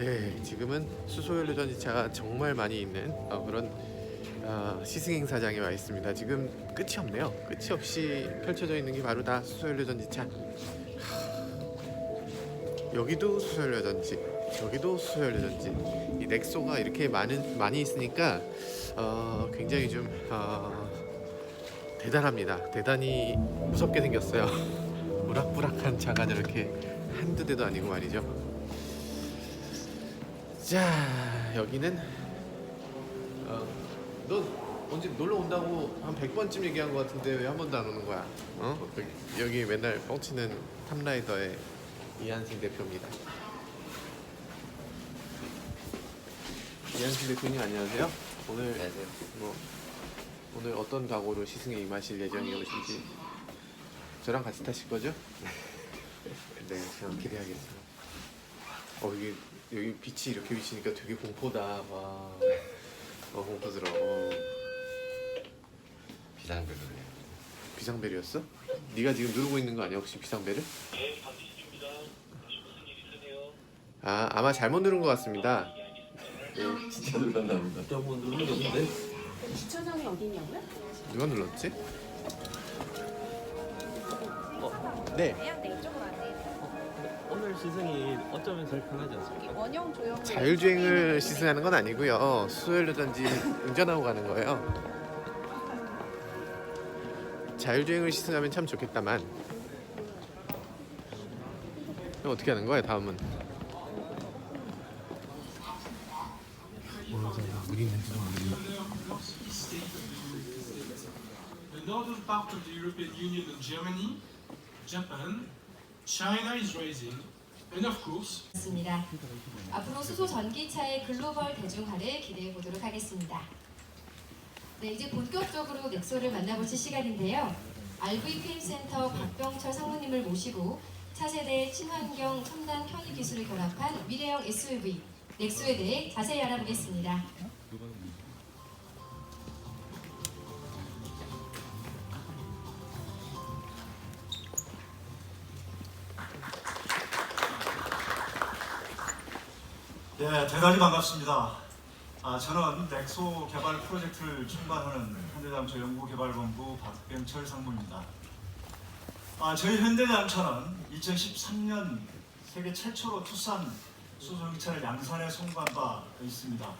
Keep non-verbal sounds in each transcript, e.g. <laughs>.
네, 지금은 수소연료 전지차가 정말 많이 있는 어, 그런 어, 시승행사장에 와 있습니다. 지금 끝이 없네요. 끝이 없이 펼쳐져 있는 게 바로 다 수소연료 전지차. 하, 여기도 수소연료 전지, 여기도 수소연료 전지. 이 넥소가 이렇게 많은 많이 있으니까 어, 굉장히 좀 어, 대단합니다. 대단히 무섭게 생겼어요. <laughs> 우락부락한 차가 저렇게 한두 대도 아니고 말이죠. 자 여기는 어, 넌 언제 놀러 온다고 한 100번쯤 얘기한 것 같은데 왜 한 번도 안 오는 거야? 어? 여기, 여기 맨날 뻥치는 탑라이더의 이한승 대표입니다. 이한승 대표님 안녕하세요. 오늘 안녕하세요. 뭐 오늘 어떤 각오로 시승에 임하실 예정이오신지 저랑 같이 타실 거죠? 네, 제가 기대하겠습니다. 어 여기 여기 빛이 이렇게 비치니까 되게 공포다. 와, 어 공포스러워. 비상벨로네요. 비상벨이었어? 네가 지금 누르고 있는 거 아니야 혹시 비상벨을? 아 아마 잘못 누른 것 같습니다. 네, 진짜 놀랐나 보다. 저뭐 누른 게 없는데? 주차장이 어디 있냐고요? 누가 눌렀지? 네, 네, 시승이 어쩌면 제일 편하지 않습니까? 원형 조형 자율주행을 시승하는 건 아니고요. 수요일로든지 운전하고 가는 거예요. 자율주행을 시승하면 참 좋겠다만 그럼 어떻게 하는 거야 다음은? The northern part of the European Union and Germany, Japan, China is rising, and of course, 있습니다. 앞으로 수소 전기차의 글로벌 대중화를 기대해 보도록 하겠습니다. 네, 이제 본격적으로 넥소를 만나보실 시간인데요. RV 게임센터 박병철 상무님을 모시고 차세대 친환경 첨단 편의 기술을 결합한 미래형 SUV 넥소에 대해 자세히 알아보겠습니다. 네, 대단히 반갑습니다. 아, 저는 넥소 개발 프로젝트를 총괄하는 현대자동차 연구개발본부 박병철 상무입니다. 아, 저희 현대자동차는 2013년 세계 최초로 투싼 수소전기차를 양산에 송구한 바 있습니다.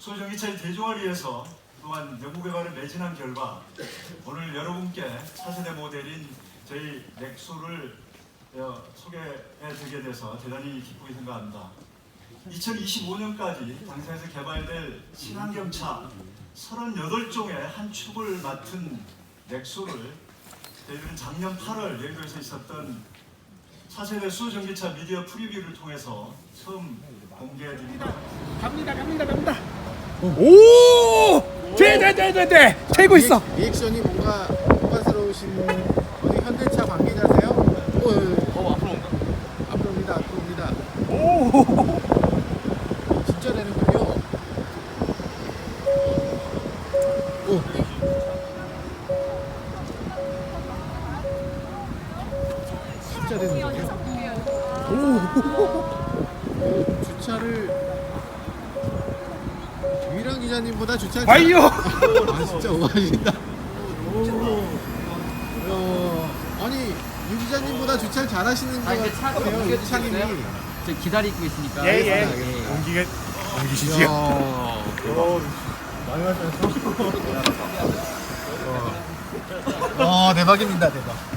수소전기차의 대중화를 위해서 그동안 연구개발을 매진한 결과 오늘 여러분께 차세대 모델인 저희 넥소를 어, 소개해드리게 돼서 대단히 기쁘게 생각합니다. 2025년까지 당사에서 개발될 친환경차 38종의 한 축을 맡은 넥소를 저희들은 작년 8월 여의도에서 있었던 차세대 수전기차 미디어 프리뷰를 통해서 처음 공개해드립니다. 갑니다 갑니다 갑니다 오! 네네네네네 되고 있어 리액션이 뭔가 진짜 되는군요. 오. 주차를 유일한 기자님보다 주차를 잘- 와이요 아 진짜 오하신다. 어, 아니 유 기자님보다 주차를 잘하시는 것 아, 차 같아요. 유창님이. 저 기다리고 있으니까. 예예 예. 옮기게 옮기시지요 이야, 많이 하셨어 어 대박입니다 대박.